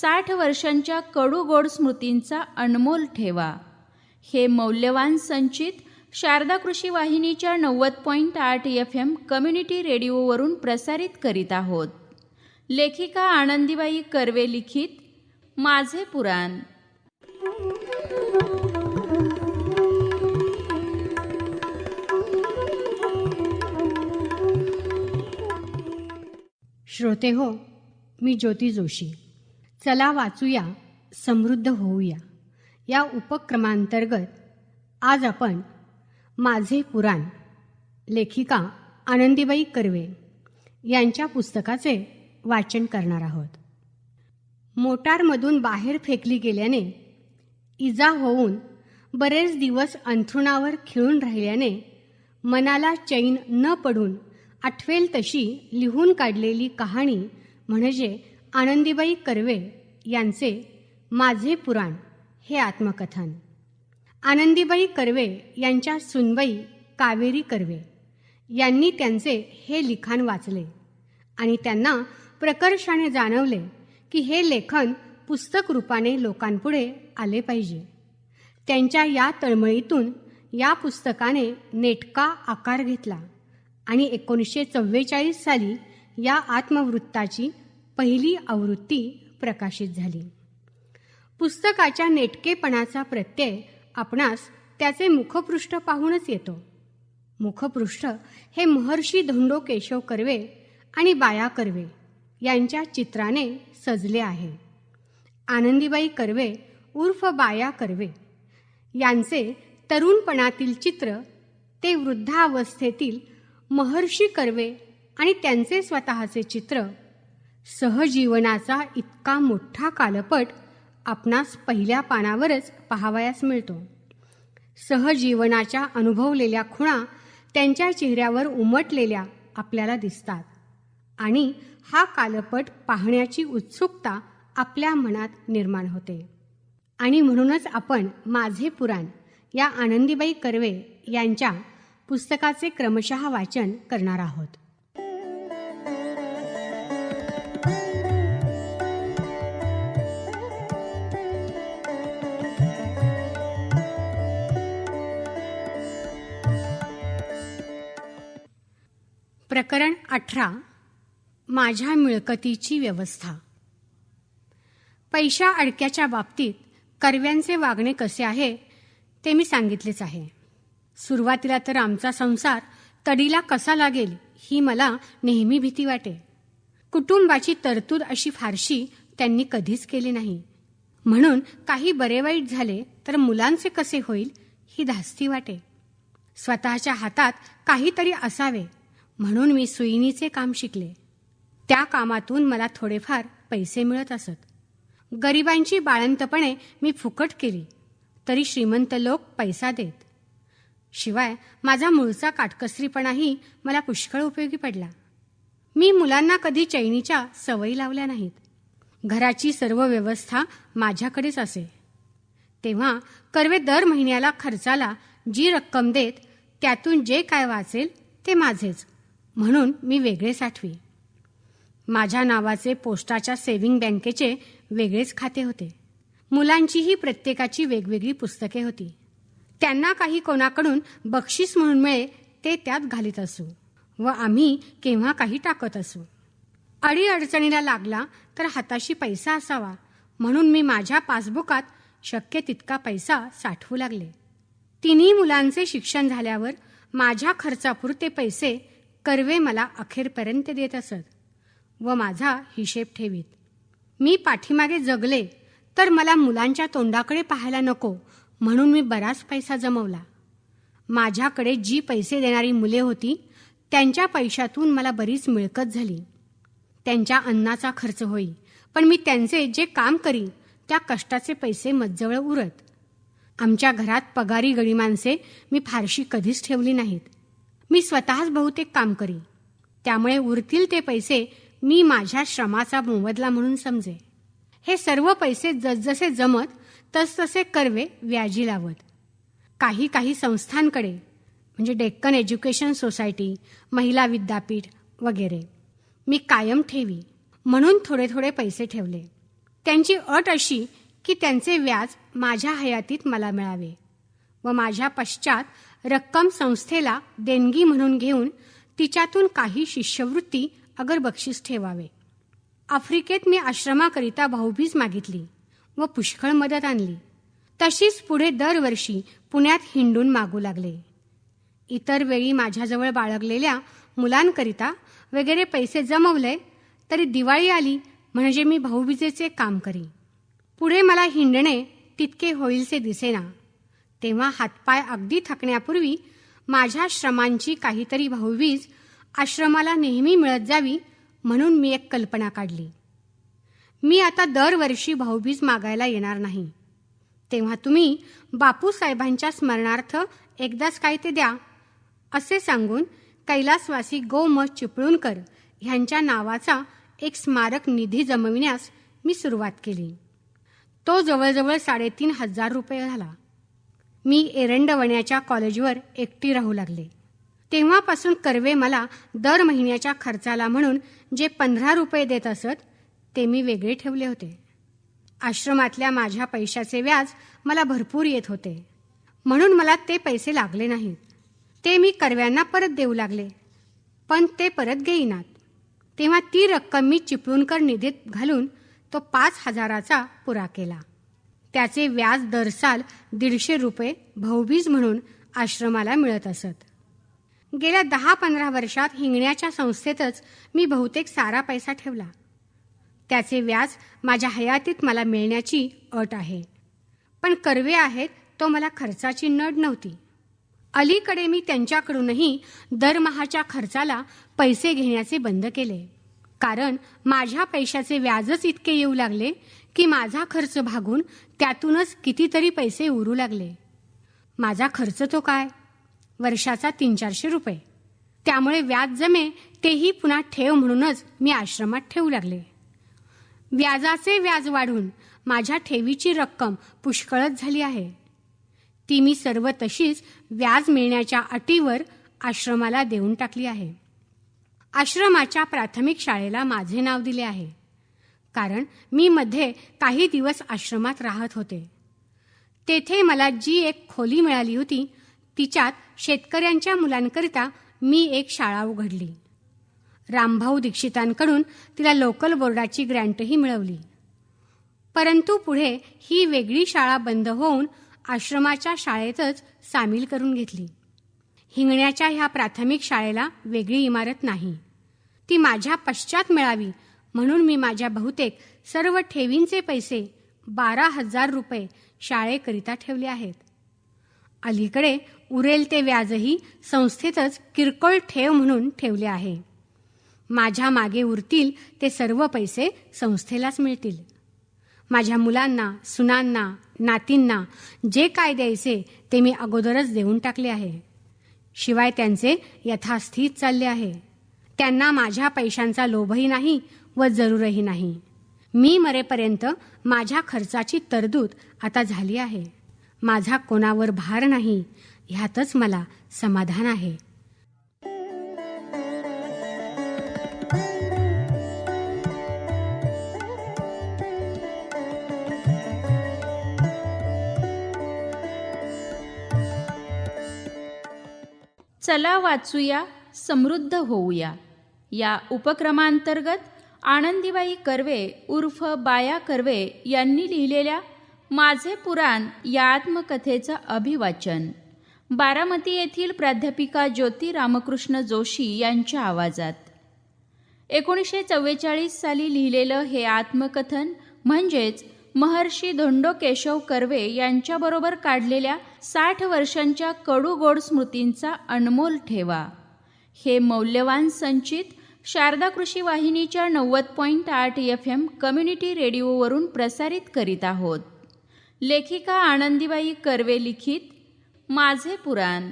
साठ वर्षांच्या कडूगोड स्मृतींचा अनमोल ठेवा. हे मौल्यवान संचित शारदा कृषी वाहिनीच्या नव्वद पॉईंट आठ एफ एम कम्युनिटी रेडिओवरून प्रसारित करीत आहोत. लेखिका आनंदीबाई कर्वे लिखित माझे पुराण. श्रोते हो मी ज्योती जोशी. चला वाचूया समृद्ध होऊया. या उपक्रमांतर्गत आज आपण माझे पुराण लेखिका आनंदीबाई कर्वे यांच्या पुस्तकाचे वाचन करणार आहोत. मोटारमधून बाहेर फेकली गेल्याने इजा होऊन बरेच दिवस अंथरुणावर खिळून राहिल्याने मनाला चैन न पडून आठवेल तशी लिहून काढलेली कहाणी म्हणजे आनंदीबाई कर्वे यांचे माझे पुराण हे आत्मकथन. आनंदीबाई कर्वे यांच्या सुनबाई कावेरी कर्वे यांनी त्यांचे हे लिखाण वाचले आणि त्यांना प्रकर्षाने जाणवले की हे लेखन पुस्तक रूपाने लोकांपुढे आले पाहिजे. त्यांच्या या तळमळीतून या पुस्तकाने नेटका आकार घेतला आणि एकोणीसशे चव्वेचाळीस साली या आत्मवृत्ताची पहिली आवृत्ती प्रकाशित झाली. पुस्तकाच्या नेटकेपणाचा प्रत्यय आपणास त्याचे मुखपृष्ठ पाहूनच येतो. मुखपृष्ठ हे महर्षी धोंडो केशव कर्वे आणि बाया कर्वे यांच्या चित्राने सजले आहे. आनंदीबाई कर्वे उर्फ बाया कर्वे यांचे तरुणपणातील चित्र ते वृद्धावस्थेतील महर्षी कर्वे आणि त्यांचे स्वतःचे चित्र सहजीवनाचा इतका मोठा कालपट आपणास पहिल्या पानावरच पाहावयास मिळतो. सहजीवनाच्या अनुभवलेल्या खुणा त्यांच्या चेहऱ्यावर उमटलेल्या आपल्याला दिसतात आणि हा कालपट पाहण्याची उत्सुकता आपल्या मनात निर्माण होते. आणि म्हणूनच आपण माझे पुराण या आनंदीबाई कर्वे यांच्या पुस्तकाचे क्रमशः वाचन करणार आहोत. प्रकरण अठरा माझ्या मिळकतीची व्यवस्था. पैशा अडक्याच्या बाबतीत कर्व्यांचे वागणे कसे आहे ते मी सांगितलेच आहे. सुरुवातीला तर आमचा संसार तडीला कसा लागेल ही मला नेहमी भीती वाटे. कुटुंबाची तरतूद अशी फारशी त्यांनी कधीच केली नाही. म्हणून काही बरे वाईट झाले तर मुलांचे कसे होईल ही धास्ती वाटे. स्वतःच्या हातात काहीतरी असावे म्हणून मी सुईणीचे काम शिकले. त्या कामातून मला थोडेफार पैसे मिळत असत. गरिबांची बाळंतपणे मी फुकट केली. तरी श्रीमंत लोक पैसा देत. शिवाय माझा मूळचा काटकसरीपणाही मला पुष्कळ उपयोगी पडला. मी मुलांना कधी चैनीच्या सवयी लावल्या नाहीत. घराची सर्व व्यवस्था माझ्याकडेच असे. तेव्हा कर्वे दर महिन्याला खर्चाला जी रक्कम देत त्यातून जे काय वाचेल ते माझेच. म्हणून मी वेगळे साठवी. माझ्या नावाचे पोस्टाच्या सेव्हिंग बँकेचे वेगळेच खाते होते. मुलांचीही प्रत्येकाची वेगवेगळी पुस्तके होती. त्यांना काही कोणाकडून बक्षीस म्हणून मिळे ते त्यात घालीत असू व आम्ही केव्हा काही टाकत असू. अडी अडचणीला लागला तर हाताशी पैसा असावा म्हणून मी माझ्या पासबुकात शक्य तितका पैसा साठवू लागले. तिन्ही मुलांचे शिक्षण झाल्यावर माझ्या खर्चापुरते पैसे कर्वे मला अखेरपर्यंत देत असत व माझा हिशेब ठेवीत. मी पाठीमागे जगले तर मला मुलांच्या तोंडाकडे पाहायला नको म्हणून मी बराच पैसा जमवला. माझ्याकडे जी पैसे देणारी मुले होती त्यांच्या पैशातून मला बरीच मिळकत झाली. त्यांच्या अन्नाचा खर्च होई पण मी त्यांचे जे काम करी त्या कष्टाचे पैसे मज्जवळ उरत. आमच्या घरात पगारी गडी माणसे मी फारशी कधीच ठेवली नाहीत. मी स्वतःच बहुतेक काम करी त्यामुळे उरतील ते पैसे मी माझ्या श्रमाचा मोबदला म्हणून समजे हे सर्व पैसे जसजसे जमत तसतसे कर्वे व्याजी लावत. काही काही संस्थांकडे म्हणजे डेक्कन एज्युकेशन सोसायटी महिला विद्यापीठ वगैरे मी कायम ठेवी म्हणून थोडे थोडे पैसे ठेवले. त्यांची अट अशी की त्यांचे व्याज माझ्या हयातीत मला मिळावे व माझ्या पश्चात रक्कम संस्थेला देणगी म्हणून घेऊन तिच्यातून काही शिष्यवृत्ती अगर बक्षीस ठेवावे. आफ्रिकेत मी आश्रमाकरिता भाऊबीज मागितली व पुष्कळ मदत आणली. तशीच पुढे दरवर्षी पुण्यात हिंडून मागू लागले. इतर वेळी माझ्याजवळ बाळगलेल्या मुलांकरिता वगैरे पैसे जमवले तरी दिवाळी आली म्हणजे मी भाऊबीजेचे काम करी. पुढे मला हिंडणे तितके होईलसे दिसेना. तेव्हा हातपाय अगदी थकण्यापूर्वी माझ्या श्रमांची काहीतरी भाऊबीज आश्रमाला नेहमी मिळत जावी म्हणून मी एक कल्पना काढली. मी आता दरवर्षी भाऊबीज मागायला येणार नाही. तेव्हा तुम्ही बापूसाहेबांच्या स्मरणार्थ एकदाच काय ते द्या असे सांगून कैलासवासी गोमत चिपळूणकर ह्यांच्या नावाचा एक स्मारक निधी जमविण्यास मी सुरुवात केली. तो जवळजवळ साडेतीन हजार रुपये झाला. मी एरंडवण्याच्या कॉलेजवर एकटी राहू लागले. तेव्हापासून कर्वे मला दर महिन्याच्या खर्चाला म्हणून जे पंधरा रुपये देत असत ते मी वेगळे ठेवले होते. आश्रमातल्या माझ्या पैशाचे व्याज मला भरपूर येत होते. म्हणून मला ते पैसे लागले नाहीत. ते मी कर्व्यांना परत देऊ लागले पण ते परत घेईनात. तेव्हा ती रक्कम मी चिपळूणकर निधीत घालून तो पाच हजाराचा पुरा केला. त्याचे व्याज दरसाल दीडशे रुपये भाऊबीज म्हणून आश्रमाला मिळत असत. गेल्या दहा पंधरा वर्षात हिंगण्याच्या संस्थेतच मी बहुतेक सारा पैसा ठेवला. त्याचे व्याज माझ्या हयातीत मला मिळण्याची अट आहे. पण कर्वे आहेत तो मला खर्चाची नड नव्हती. अलीकडे मी त्यांच्याकडूनही दरमहाच्या खर्चाला पैसे घेण्याचे बंद केले. कारण माझ्या पैशाचे व्याजच इतके येऊ लागले की माझा खर्च भागून त्यातूनच कितीतरी पैसे उरू लागले. माझा खर्च तो काय? वर्षाचा तीन चारशे रुपये. त्यामुळे व्याज जमे तेही पुन्हा ठेव म्हणूनच मी आश्रमात ठेवू लागले. व्याजाचे व्याज वाढून माझ्या ठेवीची रक्कम पुष्कळच झाली आहे. ती मी सर्व तशीच व्याज मिळण्याच्या अटीवर आश्रमाला देऊन टाकली आहे. आश्रमाच्या प्राथमिक शाळेला माझे नाव दिले आहे. कारण मी मध्ये काही दिवस आश्रमात राहत होते. तेथे मला जी एक खोली मिळाली होती तिच्यात शेतकऱ्यांच्या मुलांकरिता मी एक शाळा उघडली. रामभाऊ दीक्षितांकडून तिला लोकल बोर्डाची ग्रँटही मिळवली. परंतु पुढे ही वेगळी शाळा बंद होऊन आश्रमाच्या शाळेतच सामील करून घेतली. हिंगण्याच्या ह्या प्राथमिक शाळेला वेगळी इमारत नाही. ती माझ्या पश्चात मिळावी म्हणून मी माझ्या बहुतेक सर्व ठेवींचे पैसे बारा हजार रुपये शाळेकरिता ठेवले आहेत. अलीकडे उरेल ते व्याजही संस्थेतच किरकोळ ठेव म्हणून ठेवले आहे. माझ्या मागे उरतील ते सर्व पैसे संस्थेलाच मिळतील. माझ्या मुलांना सुनांना नातींना जे काय द्यायचे ते मी अगोदरच देऊन टाकले आहे. शिवाय त्यांचे यथास्थित चालले आहे. त्यांना माझ्या पैशांचा लोभही नाही व जरूरही नाही. मी मरेपर्यंत माझ्या खर्चाची तरतूद आता झाली आहे. माझा कोणावर भार नाही ह्यातच मला समाधान आहे. चला वाचूया समृद्ध होऊया. या उपक्रमांतर्गत आनंदीबाई कर्वे उर्फ बाया कर्वे यांनी लिहिलेल्या माझे पुराण या आत्मकथेचं अभिवाचन. बारामती येथील प्राध्यापिका ज्योती रामकृष्ण जोशी यांच्या आवाजात. एकोणीसशे चव्वेचाळीस साली लिहिलेलं हे आत्मकथन म्हणजेच महर्षी धोंडो केशव कर्वे यांच्याबरोबर काढलेल्या साठ वर्षांच्या कडू गोड स्मृतींचा अनमोल ठेवा. हे मौल्यवान संचित शारदा कृषी वाहिनीच्या नव्वद पॉईंट आठ एफ एम कम्युनिटी रेडिओवरून प्रसारित करीत आहोत. लेखिका आनंदीबाई कर्वे लिखित माझे पुराण.